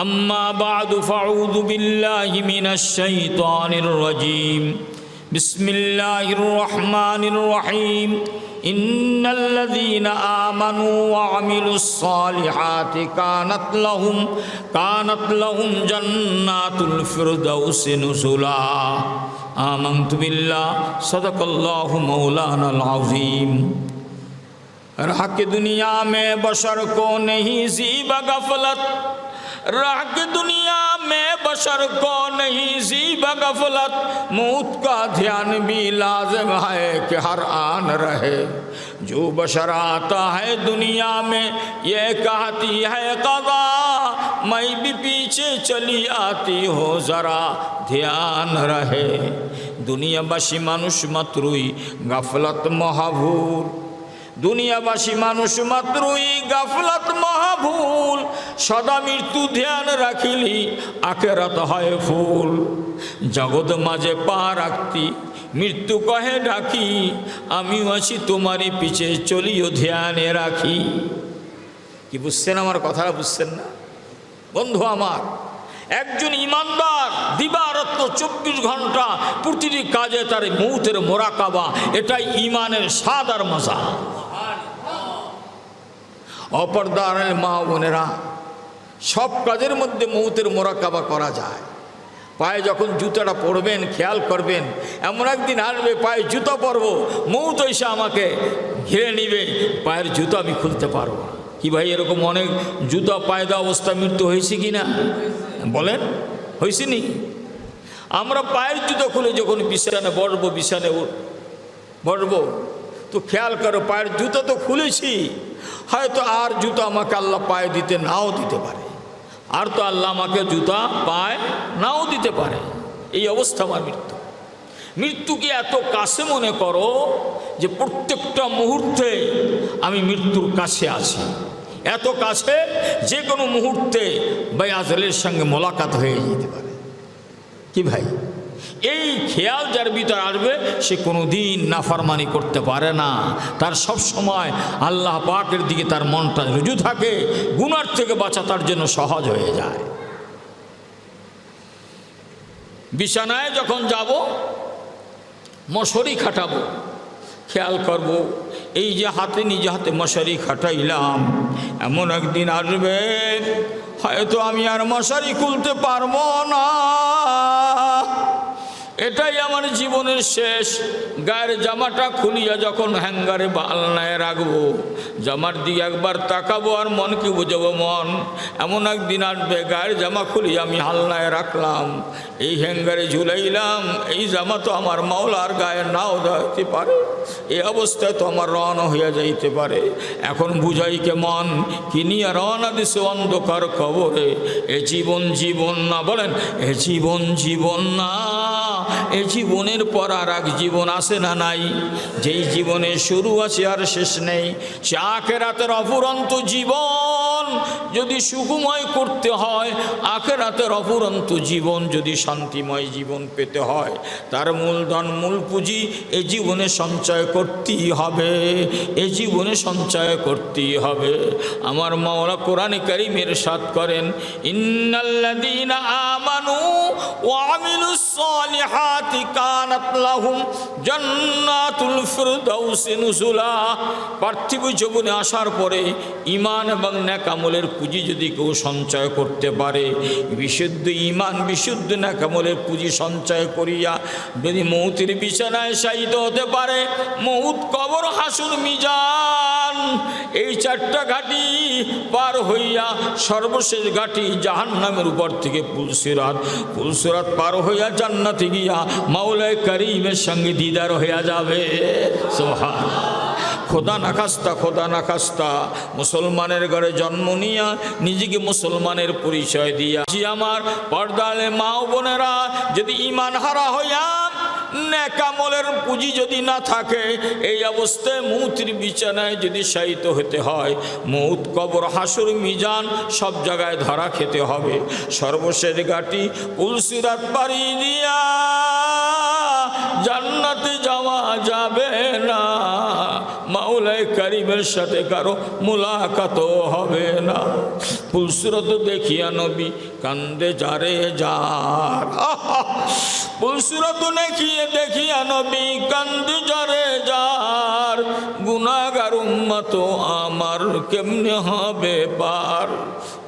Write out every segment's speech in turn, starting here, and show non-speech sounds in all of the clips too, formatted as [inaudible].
أما بعد فاعوذ بالله من الشيطان الرجيم بسم الله الرحمن الرحيم إن الذين آمنوا وعملوا الصالحات كانت لهم كانت لهم جنات الفردوس نزلا آمنت بالله صدق الله مولانا العظيم رحق دنیا میں بشر کو نہیں زیب غفلت राग दुनिया में बशर को नहीं सी बगफलत। मौत का ध्यान भी लाजम है कि हर आन रहे। जो बशर आता है दुनिया में, ये कहती है कदा मैं भी पीछे चली आती हो, ज़रा ध्यान रहे। दुनिया बशी मनुष्य मत रुई, गफलत महबूर দুনিয়াবাসী মানুষ মাত্রই গাফলত মহাভুল, সদা মৃত্যু ধ্যান রাখিলি, আখেরাত হয় ফুল। জগৎ মাঝে পা রাখতি, মৃত্যু কহে ডাকি, আমিও আছি তোমারই পিছে, চলিও ধ্যানে রাখি। কি বুঝছেন আমার কথাটা, বুঝছেন না? বন্ধু আমার, একজন ইমানদার দিবারত্ন চব্বিশ ঘণ্টা প্রতিটি কাজে তার মৌতের মোরাকাবা, এটাই ইমানের স্বাদ আর মজা। অপরদারের মা বোনেরা, সব কাজের মধ্যে মৌতের মোরাকাবা করা যায়। পায়ে যখন জুতাটা পরবেন, খেয়াল করবেন, এমন একদিন আসবে, পায়ে জুতো পরব, মৌত এসে আমাকে ঘিরে নিবে, পায়ের জুতো আমি খুলতে পারব। কি ভাই, এরকম অনেক জুতো, পায়ে দেওয়া অবস্থা মৃত্যু হয়েছে কি না? বলেন, হয়েছে নি? আমরা পায়ের জুতো খুলে যখন বিছানে বসবো বিছানে বসবো, তো খেয়াল করো, পায়ের জুতো তো খুলেছি। হয়তো আর জুতো আমাকে আল্লাহ পায়ে দিতে নাও দিতে পারে। আর তো আল্লাহ আমাকে জুতা পায় নাও দিতে পারে। এই অবস্থা আমার মৃত্যু। মৃত্যুকে এত কাছে মনে করো যে প্রত্যেকটা মুহূর্তে আমি মৃত্যুর কাছে আছি? এত কাছে যে কোনো মুহূর্তে ভাই আজলের সঙ্গে মোলাকাত হয়ে যেতে পারে। কি ভাই? এই খেয়াল যার ভিতর আসবে, সে কোনো দিন নাফরমানি করতে পারে না। তার সব সময় আল্লাহ পাকের দিকে তার মনটা রুজু থাকে, গুনার থেকে বাঁচা তার জন্য সহজ হয়ে যায়। বিছানায় যখন যাব, মশারি খাটাবো, খেয়াল করব, এই যে হাতে নিজে হাতে মশারি খাটাইলাম, এমন একদিন আসবে, হয়তো আমি আর মশারি খুলতে পারব না। এটাই আমার জীবনের শেষ। গায়ের জামাটা খুলিয়া যখন হ্যাঙ্গারে বালনায় রাখব, জামার দিকে একবার তাকাবো আর মনকে বুঝাবো মন। এমন একদিন আসবে, গায়ের জামা খুলিয়ে আমি হালনায় রাখলাম। এই হ্যাঙ্গারে ঝুলাইলাম, এই জামা তো আমার মাওলার গায়ে নাও দিতে পারে। এই অবস্থায় তো আমার রওনা হইয়া যাইতে পারে। এখন বুঝাই কে মন কিনিয়া রওনা দিছে অন্ধকার খবরে? এ জীবন জীবন না, বলেন, এ জীবন জীবন না। এ জীবনের পর আর এক জীবন আসে না নাই। যেই জীবনে শুরু আছে আর শেষ নেই। সে আখেরাতের অফুরন্ত জীবন যদি সুখময় করতে হয়, আখেরাতের অফুরন্ত জীবন যদি শান্তিময় জীবন পেতে হয়, তার মূলধন, মূল পুঁজি এ জীবনে সঞ্চয় করতেই হবে। এ জীবনে সঞ্চয় করতেই হবে। আমার মাওলা কোরআন করিমের সাথ করেন, ইন্নাল্লাযীনা আমানু ওয়া আমিলুস সালিহাতি কানাত লাহুম জান্নাতুল ফিরদাউসি নুজুলা। পার্থিব জীবনে আসার পরে ইমান এবং নেকামলের পুঁজি যদি কেউ সঞ্চয় করতে পারে, বিশুদ্ধ ইমান বিশুদ্ধ নেকামলের পুঁজি সঞ্চয় করিয়া যদি মৌতির বিছানায় শায়িত হতে পারে, মৌত কবর হাসুর মিজান এই চারটা ঘাটি পার হইয়া সর্বশেষ ঘাটি জাহান নামের উপর থেকে পুলসিরাত পুলসিরাত পার হইয়া জান্নাতে গিয়া মাওলায় করিমের সঙ্গে দিদার হইয়া যাবে। সোহা খোদা নাখাস্তা খোদা নাখাস্তা। মুসলমানের ঘরে জন্ম নিয়া নিজেকে মুসলমানের পরিচয় দিয়া। আমার পর্দালে মা বোনেরা, যদি ইমান হারা হইয়া নেকামলের পুঁজি যদি না থাকে, এই অবস্থায় মৌতির বিছানায় যদি শায়িত হতে হয়, মৌত, কবর, হাসুর, মিজান সব জায়গায় ধরা খেতে হবে। সর্বশেষ গাটি পুলসিরাত পাড়ি দিয়া জান্নাতে যাওয়া যাবে না। মাওলাই কারিমের সাথে কারও মোলাকাত হবে না। ফুলসুরত দেখিয়া নবী কান্দে যারে যার। ফুলসুরত নাকি দেখিয়া নবী কান্দি জরে যার। গুনাগার উম্মত আমার কেমনে হবে পার?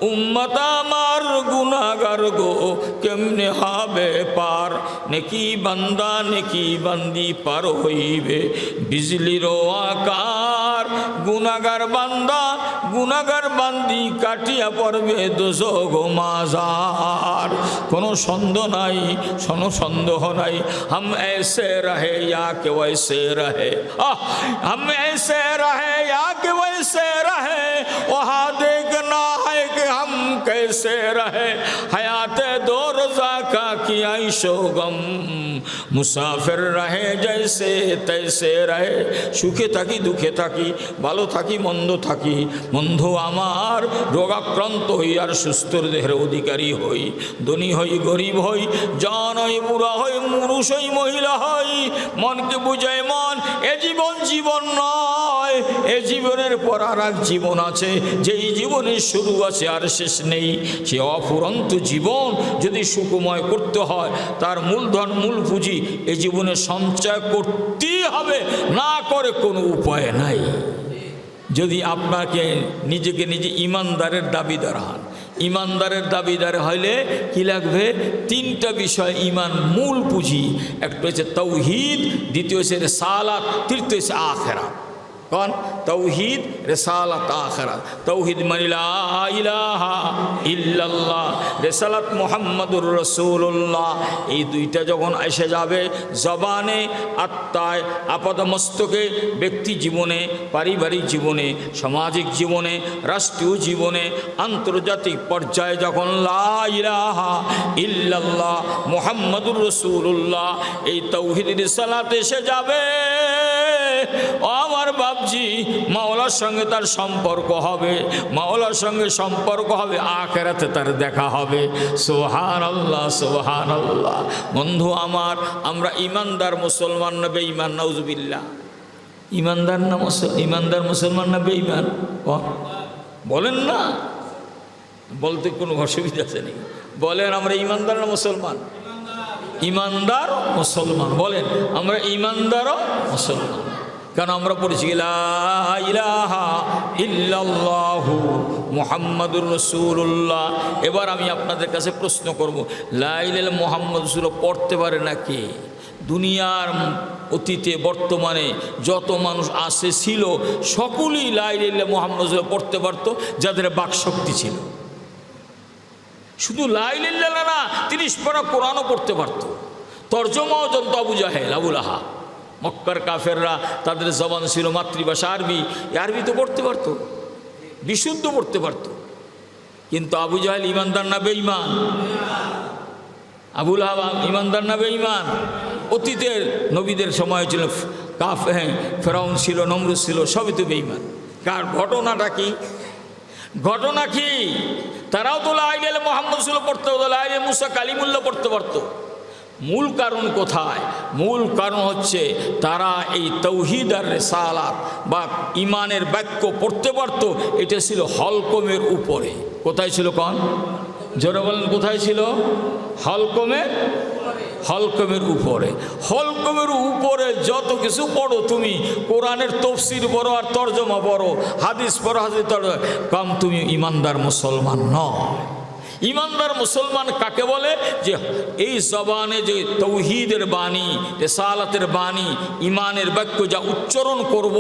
উম্মত আমার গুনাগার গো, কেমনে হবে পার? নেকি বান্দা, নেকি বান্দি পার হইবে? বিজলির আকার গুনাগার বান্দা গুনাগার বান্দি কাটিয়া পড়বে দোষগ মাজার। কোনো সন্দেহ নাই, কোনো সন্দেহ নাই। হাম এসে রহে ইয়া কে ওইসে রহে। আহ, হাম এসে রহে ইয়া কে ওইসে রহে। ওহা कैसे रहे हयात दो रोजा আইসো গম মুসাফের রাহে যাইসে তাইসে রাহে সুখে থাকি, দুঃখে থাকি, ভালো থাকি, মন্দ থাকি। মন্দ আমার, রোগাক্রান্ত হই আর সুস্থ দেহের অধিকারী হই। ধনী হই, গরিব হই, জন হই, বুড়া হই, পুরুষ হই, মহিলা হই। মনকে বুঝায় মন, এ জীবন জীবন নয়। এ জীবনের পর আর এক জীবন আছে। যেই জীবনের শুরু আছে আর শেষ নেই। সে অফুরন্ত জীবন যদি সুখময় করতে হয় তার মূলধন, মূল পুঁজি এ জীবনে সঞ্চয় করতেই হবে, না করে কোনো উপায় নাই। যদি আপনাকে নিজেকে নিজে ইমানদারের দাবিদার হন, ইমানদারের দাবিদার হইলে কি লাগবে? তিনটা বিষয়, ইমান, মূল পুঁজি। একটা হচ্ছে তৌহিদ, দ্বিতীয় হচ্ছে সালাত তৃতীয় হচ্ছে আখেরা কন? তৌহিদ রেসালাত আখেরা তৌহিদ ইলাহা ইল্লাল্লাহ, রেসালাত মোহাম্মদুর রসুল্লাহ এই দুইটা যখন এসে যাবে জবানে, আত্মায়, আপাদমস্তকে, ব্যক্তি জীবনে, পারিবারিক জীবনে, সামাজিক জীবনে, রাষ্ট্রীয় জীবনে, আন্তর্জাতিক পর্যায়ে যখন লা ইলাহা ইল্লাল্লাহ, মোহাম্মদুর রসুল্লাহ এই তৌহিদ রেসালাত এসে যাবে। ও আমার বাপজি মাওলার সঙ্গে তার সম্পর্ক হবে, মাওলার সঙ্গে সম্পর্ক হবে, আখেরাতে তার দেখা হবে। সোহান আল্লাহ সোহান আল্লাহ বন্ধু আমার, আমরা ইমানদার মুসলমান না বেঈমান নাউজবিল্লা ইমানদার না ইমানদার মুসলমান না বেঈমান? বলেন না। বলতে কোনো অসুবিধা আছে নেই বলেন, আমরা ইমানদার না মুসলমান? ইমানদার মুসলমান। বলেন, আমরা ইমানদারও মুসলমান। কারণ আমরা পড়েছি ইল্লাল্লাহু মুহাম্মাদুর রসুল্লাহ এবার আমি আপনাদের কাছে প্রশ্ন করব লাইল মোহাম্মদ রসুল পড়তে পারে না কে দুনিয়ার অতীতে, বর্তমানে যত মানুষ আসে ছিল, সকলেই লাইল মোহাম্মদ পড়তে পারতো, যাদের বাকশক্তি ছিল। শুধু লাইলিল্লাহ না, তিরিশ পারা কোরআনও পড়তে পারত। তর্জমাও জানত আবু জাহেল, আবুল আহা মক্কার কাফেররা তাদের জবান ছিল মাতৃভাষা আরবি। আরবি তো পড়তে পারতো, বিশুদ্ধ পড়তে পারতো। কিন্তু আবু জাহেল ইমানদার না বেঈমান? আবুল আহা ইমানদার না বেঈমান? অতীতের নবীদের সময় ছিল কাফ হ্যাঁ ফেরাউন ছিল, নমরুদ ছিল, সবই তো বেঈমান। কার ঘটনাটা কি? ঘটনা কি? তারাও তো লাইলে মোহাম্মদ ছিল পড়তে হতো লাইলে মুসা কালিমুল্লা পড়তে পারতো। মূল কারণ কোথায়? মূল কারণ হচ্ছে তারা এই তৌহিদ আর রেসালাত বা ইমানের বাক্য পড়তে পারতো, এটা ছিল হলকমের উপরে। কোথায় ছিল কন? জোরে বলেন, কোথায় ছিল? হলকমের? হলকমের উপরে। হলকমের উপরে যত কিছু পড়ো তুমি, কোরআনের তফসির বড় আর তর্জমা বড় হাদিস পড়ো, হাদিস তর্জমা কম তুমি ইমানদার মুসলমান নয়। ইমানদার মুসলমান কাকে বলে? যে এই জবানে যে তৌহিদের বাণী, রেসালাতের বাণী, ইমানের বাক্য যা উচ্চারণ করব,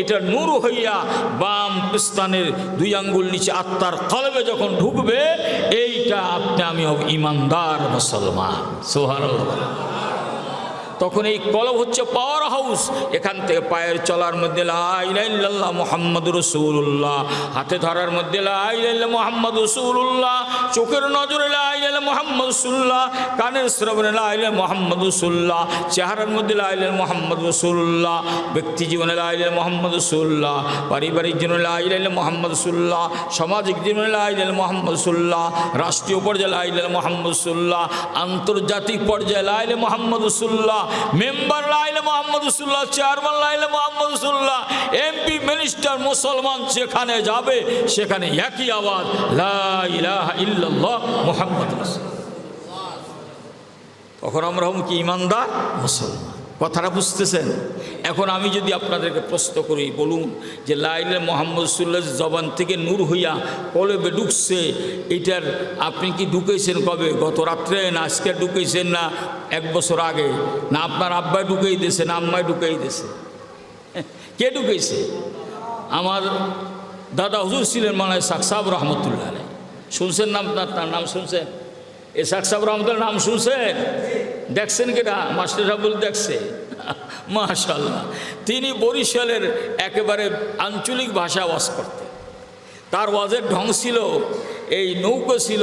এটা নূর হইয়া বাম স্থানের দুই আঙ্গুল নিচে আত্মার কলবে যখন ঢুকবে, এইটা আপনি আমি হব ইমানদার মুসলমান। সোহার তখন এই কলব হচ্ছে পাওয়ার হাউস এখান থেকে পায়ের চলার মধ্যে লাইল্লাহ মোহাম্মদ রসুল্লাহ হাতে ধরার মধ্যে লাইল্লাহ মোহাম্মদ রসুল্লাহ চোখের নজরে লাইল্লাহ মোহাম্মদ রসুল্লাহ কানের শ্রবণে লাইল্লাহ মোহাম্মদ রসুল্লাহ চেহারার মধ্যে লাইল্লাহ মোহাম্মদ রসুল্লাহ ব্যক্তি জীবনে লাইল্লাহ মোহাম্মদ রসুল্লাহ পারিবারিক জীবনে লাইল্লাহ মোহাম্মদ রসুল্লাহ সামাজিক জীবনে লাইল্লাহ মোহাম্মদ রসুল্লাহ রাষ্ট্রীয় পর্যায়ে লাইল্লাহ মোহাম্মদ রসুল্লাহ আন্তর্জাতিক পর্যায়ে লাইলে মোহাম্মদ রসুল্লাহ মেম্বার লাইলে মোহাম্মদ রসুল্লাহ চেয়ারম্যান লাইলে মোহাম্মদ রসুল্লাহ এমপি, মিনিস্টার, মুসলমান যেখানে যাবে, সেখানে একই আওয়াজ মোহাম্মদ রসুল তখন আমরা হম কি, ইমানদার? মুসলমান। কথাটা বুঝতেছেন? এখন আমি যদি আপনাদেরকে প্রশ্ন করি, বলুন যে লাইলে মোহাম্মদ সুল্লাহ জবান থেকে নূর হইয়া কলবে ঢুকছে, এটার আপনি কি ঢুকেছেন কবে? গত রাত্রে না আজকে ঢুকেছেন না এক বছর আগে? না আপনার আব্বাই ঢুকেই দিয়েছে, না আম্মাই ঢুকেই দিয়েছে? [laughs] কে ঢুকেছে? আমার দাদা হুজুর ছিলেন মানে সাকসাব রহমতুল্লাহ। শুনছেন নাম তার নাম শুনছেন? এ সাকসাব রহমতুল্লাহ, নাম শুনছেন? দেখছেন কেটা মাস্টার সাহেবুল দেখছে। [laughs] মাশাল্লাহ তিনি বরিশালের একেবারে আঞ্চলিক ভাষা ওয়াজ করতেন। তার ওয়াজের ঢং ছিল, এই নৌকো ছিল,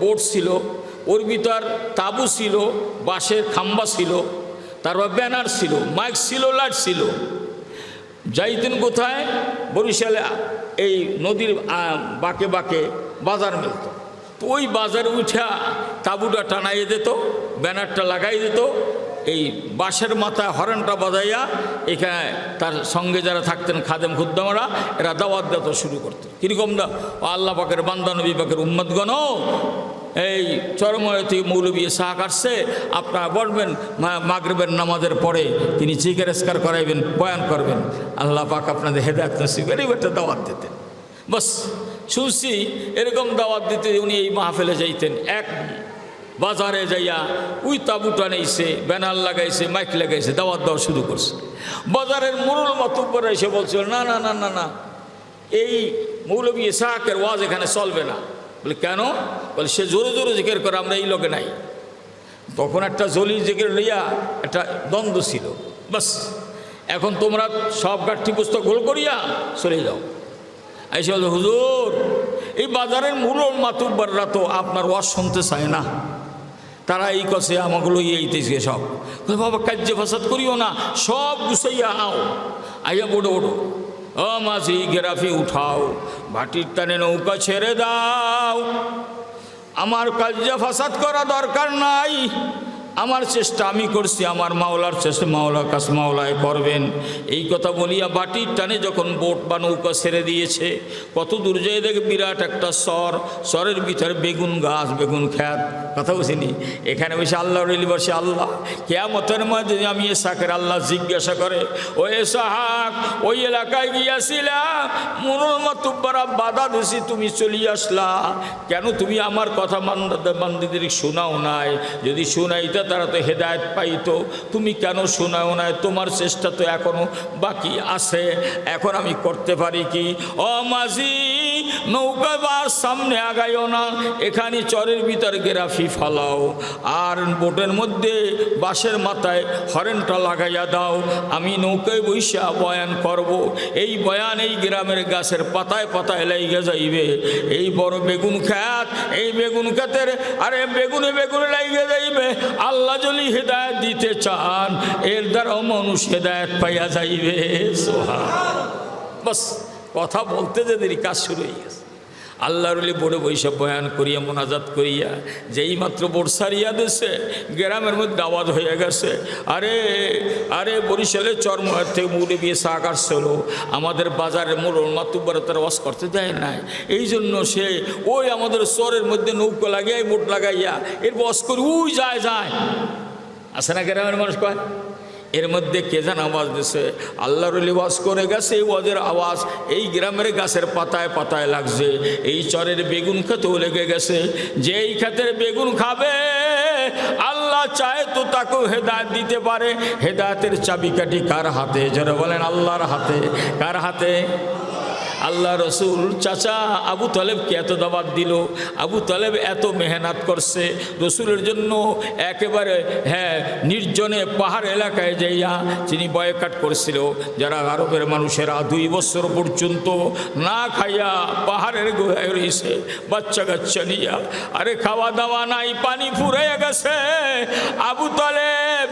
বোট ছিল, ওর ভিতর তাবু ছিল, বাঁশের খাম্বা ছিল, তারপর ব্যানার ছিল, মাইক ছিল, লাইট ছিল। যাইতেন কোথায়? বরিশালে এই নদীর বাঁকে বাঁকে বাজার মিলত। ওই বাজারে উঠা তাবুটা টানাইয়ে দিত, ব্যানারটা লাগাই দিত, এই বাঁশের মাথায় হরেনটা বাজাইয়া এখানে তার সঙ্গে যারা থাকতেন খাদেম খুদ্দামারা, এরা দাওয়াত দেওয়া শুরু করতেন কীরকম দা আল্লাহ পাকের বান্দানবী পাকের উম্মতগণ। এই চরময় থেকে মৌলবী শাহ কাটছে আপনারা বলবেন মাগরবের নামাজের পরে তিনি চিকেরেস্কার করাইবেন, বয়ান করবেন। আল্লাহ পাক আপনাদের হেদায়ত নসিবের এই দাওয়াত দিতেন। বাস। শুনছি এরকম দাওয়াত দিতে উনি এই মাহফেলে যাইতেন। এক বাজারে যাইয়া ওই তাবুটা নেইছে, ব্যানার লাগাইছে, মাইক লাগাইছে, দাওয়াত দেওয়া শুরু করছে। বাজারের মোরল মাতুব্বর এসে বলছিল, না না না না না, এই মৌলবী ইসাহাকের ওয়াজ এখানে চলবে না। বলে, কেন? বলে, সে জোরে জোরে জিকের করে, আমরা এই লোকে নাই। তখন একটা জলি জিজ্ঞের লইয়া একটা দ্বন্দ্ব ছিল। বাস, এখন তোমরা সব গাঠি পুস্তক গোল করিয়া চলে যাও। এসে বলছে হুজুর এই বাজারের মূল মাতুব্বাররা তো আপনার ওয়াজ শুনতে চায় না। তারা এই কষে আমাগুলো এইতেছে সব। বলে, বাবা কার্য ফাসাদ করিও না সব গুছাইয়া আও। আইয়া বড়ো ওঠো ও মাঝি গেরাফি উঠাও ভাটির টানে নৌকা ছেড়ে দাও। আমার কার্য ফাসাদ করা দরকার নাই। আমার চেষ্টা আমি করছি, আমার মাওলার চেষ্টা মাওলা কাছ মাওলায় করবেন। এই কথা বলিয়া বাটির টানে যখন বোট বা নৌকা ছেড়ে দিয়েছে, কত দূর যেয়ে দেখে বিরাট একটা স্বর, স্বরের ভিতরে বেগুন গাছ, বেগুন খ্যাত কথা বুঝিনি? এখানে বসে আল্লাহ রইলি, বসে আল্লাহ। কেয়ামতের মধ্যে যদি আমি এ শাকের আল্লাহ জিজ্ঞাসা করে ও এ সাহাক ওই এলাকায় গিয়াছিলা? মনোর মতুব্বারা বাধা দিছি, তুমি চলিয়ে আসলা। কেন তুমি আমার কথা বান্দিদের শোনাও নাই? যদি শোনাইতে তারা তো হেদায়ত পাইতো। তুমি কেন শোনাও নাই? তোমার চেষ্টা তো এখনও বাকি আছে। এখন আমি করতে পারি কি? অমাজি নৌকা বার সামনে আগাইও না, এখানে চরের ভিতরে গেরাফি ফালাও। আর বোটের মধ্যে বাঁশের মাথায় হরেনটা লাগাইয়া দাও, আমি নৌকায় বৈশা বয়ান করব। এই বয়ান এই গ্রামের গাছের পাতায় পাতায় লাইগে যাইবে। এই বড় বেগুন খ্যাত এই বেগুন খ্যাতের আরে বেগুনে বেগুনে লাইগে যাইবে। আল্লাহ যদি হেদায়ত দিতে চান, এর দ্বারাও মানুষ হেদায়ত পাইয়া যাইবে। সোহা বাস। কথা বলতে যে দেরি, কাজ শুরু হয়ে গেছে। আল্লাহর বড় বৈশাখ বয়ান করিয়া, মোনাজাত করিয়া, যেই মাত্র বোট সারিয়া দেশে গ্রামের মধ্যে আওয়াজ হয়ে গেছে, আরে আরে বরিশালে চর্ম থেকে মুড়ে বিয়ে শাক আসছিল, আমাদের বাজারে মোড় মাতুব্বার তার ওয়াশ করতে দেয় নাই। এই জন্য সে ওই আমাদের চরের মধ্যে নৌকো লাগাই বোট লাগাইয়া, এর বস করে, উই যায় যায়। আসে না গ্রামের মানুষ কয়? এর মধ্যে কে যেন আওয়াজ দিছে? আল্লাহর লিবাস করে গেছে, এই ওয়াজের আওয়াজ। এই গ্রামের গাছের পাতায় পাতায় লাগছে। এই চরের বেগুন খেতেও লেগে গেছে। যে এই ক্ষেতের বেগুন খাবে, আল্লাহ চায় তো তাকেও হেদায়ত দিতে পারে। হেদায়তের চাবিকাঠি কার হাতে? যেন বলেন, আল্লাহর হাতে। কার হাতে? আল্লাহ রসুল, চাচা, আবু তালেবকে এত দাবাত দিল, আবু তালেব এত মেহনত করছে, রসুলের জন্য একেবারে হ্যাঁ নির্জনে পাহাড় এলাকায় যাইয়া তিনি বয়কাট করছিল, যারা আরবের মানুষেরা দুই বছর পর্যন্ত না খাইয়া পাহাড়ের গোড়ায় রয়েছে বাচ্চা কাচ্চা নিয়া, আরে খাওয়া দাওয়া নাই, পানি ফুরাইয়া গেছে, আবু তালেব,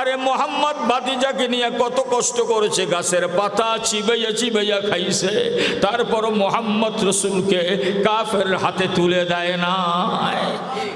আরে মোহাম্মদ ভাতিজাকে নিয়ে কত কষ্ট করেছে, গাছের পাতা চিবাইয়া চিবাইয়া খাইছে তারপর মোহাম্মদ রসুলকে কাফের হাতে তুলে দেয় না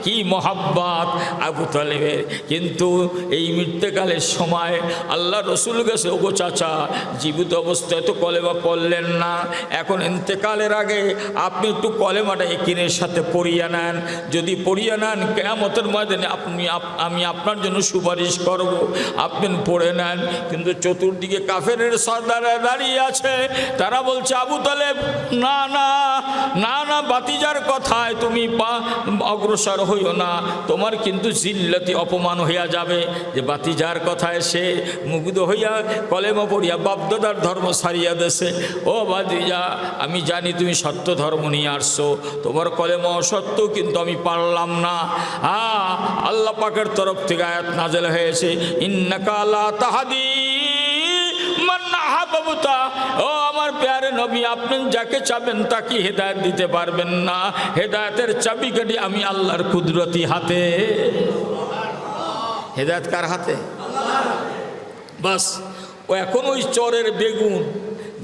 কি মহাব্বাত আবু তালেবের। কিন্তু এই মৃত্যুকালের সময় আল্লাহ রসুল গেছে, ওগো চাচা, জীবিত অবস্থায় তো কলেমা পড়লেন না। এখন ইন্তেকালের আগে আপনি একটু কলেমাটা একিনের সাথে পড়িয়ে নেন। যদি পড়িয়ে নেন কেমতের ময়দানে আপনি আমি আপনার জন্য সুপারিশ করব। আপনি পড়ে নেন। কিন্তু চতুর্দিকে কাফেরের সর্দারা দাঁড়িয়ে আছে। তারা বলছে, আবু তালেব, না না না না, বাতিজার কথায় তুমি পা, অগ্রসর হইও না। তোমার কিন্তু জিল্লতি অপমান হইয়া যাবে। যে বাতিজার কথায় সে মুগ্ধ হইয়া কলেমা পড়িয়া বাপদাদার ধর্ম সারিয়া দেশে ও বাতিজা, আমি জানি তুমি সত্য ধর্ম নিয়ে আসছো। তোমার কলেমা অসত্য কিন্তু আমি পারলাম না। হ্যাঁ আল্লাহ পাকের তরফ থেকে আয়াত নাজেল হয়েছে। ইন্নাকালা তাহাদি মান্না ও আমার প্যারে নবী, আপনি যাকে চাবেন তাকে হেদায়ত দিতে পারবেন না। হেদায়তের চাবিকাঠি আমি আল্লাহর কুদরতি হাতে। হেদায়ত কার হাতে? বাস, ও এখন ওই চরের বেগুন,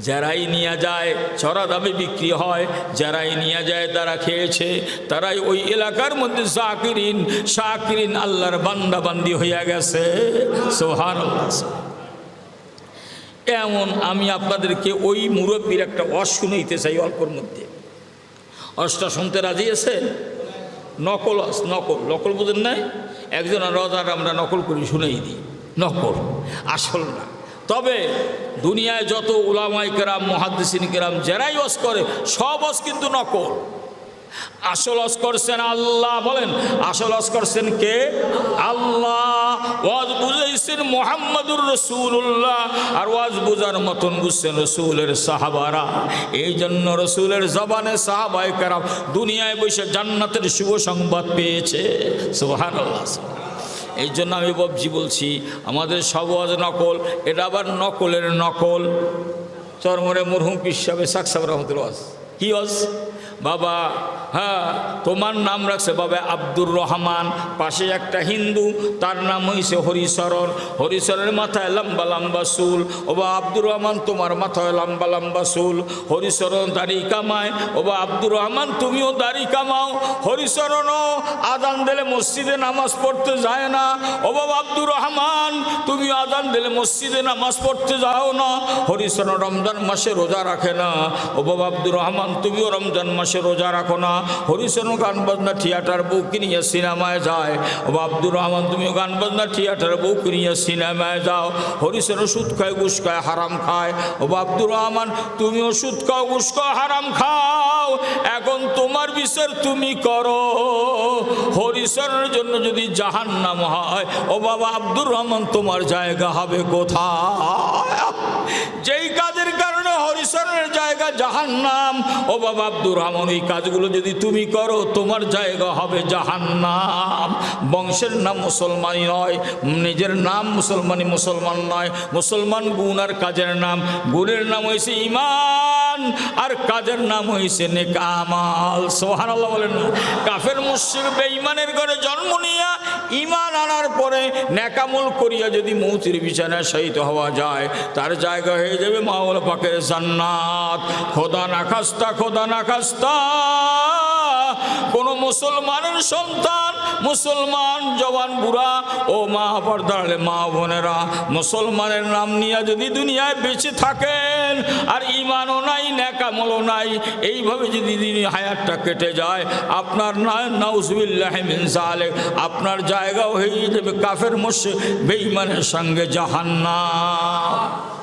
যারাই নিয়ে যায়, চড়া দামে বিক্রি হয়, যারাই নিয়ে যায় তারা খেয়েছে, তারাই ওই এলাকার মধ্যে জাকিরিন, শাকিরিন আল্লাহর বান্দা বান্দি হইয়া গেছে। সোহান এমন আমি আপনাদেরকে ওই মুরব্বীর একটা অস শুনাইতে চাই অল্পর মধ্যে। অসটা শুনতে রাজি আছে নকল অস নকল। নকল বোঝেন নাই? একজন রজার আমরা নকল করি, শুনেই দিই। নকল, আসল না। তবে দুনিয়ায় যত উলামাই কেরাম, মহাদ্দিসিন কেরাম, যারাই অস করে, সব অস কিন্তু নকল। আসল অস করছেন আল্লাহ বলেন। আসল অস করছেন কে? আল্লাহ। ওয়াজ বুঝাইছেন মোহাম্মদুর রসুল্লাহ আর ওয়াজ বুঝার মতন বুঝছেন রসুলের সাহাবারা। এই জন্য রসুলের জবানে সাহাবাই কারাম দুনিয়ায় বসে জান্নাতের শুভ সংবাদ পেয়েছে। এই জন্য আমি ববজি বলছি, আমাদের সব ওয়াজ নকল, এটা আবার নকলের নকল। চরমরে মরহুম পিসাবে সাকসাব রহমতুল কি ওয়াজ? বাবা হ্যাঁ তোমার নাম রাখছে বাবা আব্দুর রহমান, পাশে একটা হিন্দু, তার নাম হইছে হরিশরণ হরিশরণের মাথায় লম্বা লম্বা চুল, ও বা আব্দুর রহমান তোমার মাথায় লম্বা লম্বা চুল। হরিশরণ দাড়ি কামায়, ও বা আব্দুর রহমান তুমিও দাড়ি কামাও। হরিশরণও আদান দিলে মসজিদে নামাজ পড়তে যায় না। ও বাবা আব্দুর রহমান তুমি আদান দিলে মসজিদে নামাজ পড়তে যাও না। হরিশরণ রমজান মাসে রোজা রাখে না। ও বাবা আব্দুর রহমান, তুমিও রমজান মাসে রোজা রাখো না। হরিশরণ গান বাজনা থিয়েটার বউ কিনিয়ে সিনেমায় যায়। ও আব্দুর রহমান, তুমিও গান বাজনা থিয়েটার বউ কিনিয়ে সিনেমায় যাও। হরিশরণ সুদ খায়, ঘুষ খায়, হারাম খায়। ও আব্দুর রহমান, তুমিও সুদ খাও, ঘুষ খাও, হারাম খাও। এখন তোমার বিচার তুমি করো। হরিশরণের জন্য যদি জাহান নাম হয়, ও বাবা আব্দুর রহমান, তোমার জায়গা হবে কোথায় যেই কাজের কারণে হরিশরণের জায়গা জাহান্নাম। ও বাবা আব্দুর রহমান, এই কাজগুলো যদি তুমি করো, তোমার জায়গা হবে জাহান্নাম। বংশের নাম মুসলমানই নয়, নিজের নাম মুসলমানই মুসলমান নয়। মুসলমান গুণ আর কাজের নাম। গুণের নাম হয়েছে ইমান আর কাজের নাম হয়েছে নেকামাল সোহান আল্লাহ বলেন কাফের মুশিক বেঈমানের ঘরে জন্ম নিয়া ইমান আনার পরে নেকামল করিয়া যদি মৌতির বিছানায় শহীদ হওয়া যায়, তার জায়গা হয়ে যাবে মাওলা পাকের জান্নাত। খোদা না খাস্তা খোদা না খাস্তা কোন মুসলমানের সন্তান, মুসলমান জওয়ান বুড়া, ও মা পর্দালে মা বোনেরা, মুসলমানের নাম নিয়ে যদি দুনিয়ায় বেঁচে থাকেন, আর ইমানও নাই, ন্যাকামলও নাই, এইভাবে যদি দিন হায়াতটা কেটে যায়, আপনার না, নাউজবিল্লাহ মিন জালেক আপনার জায়গাও হয়ে যাবে কাফের মোশে বেঈমানের সঙ্গে জাহান্নাম।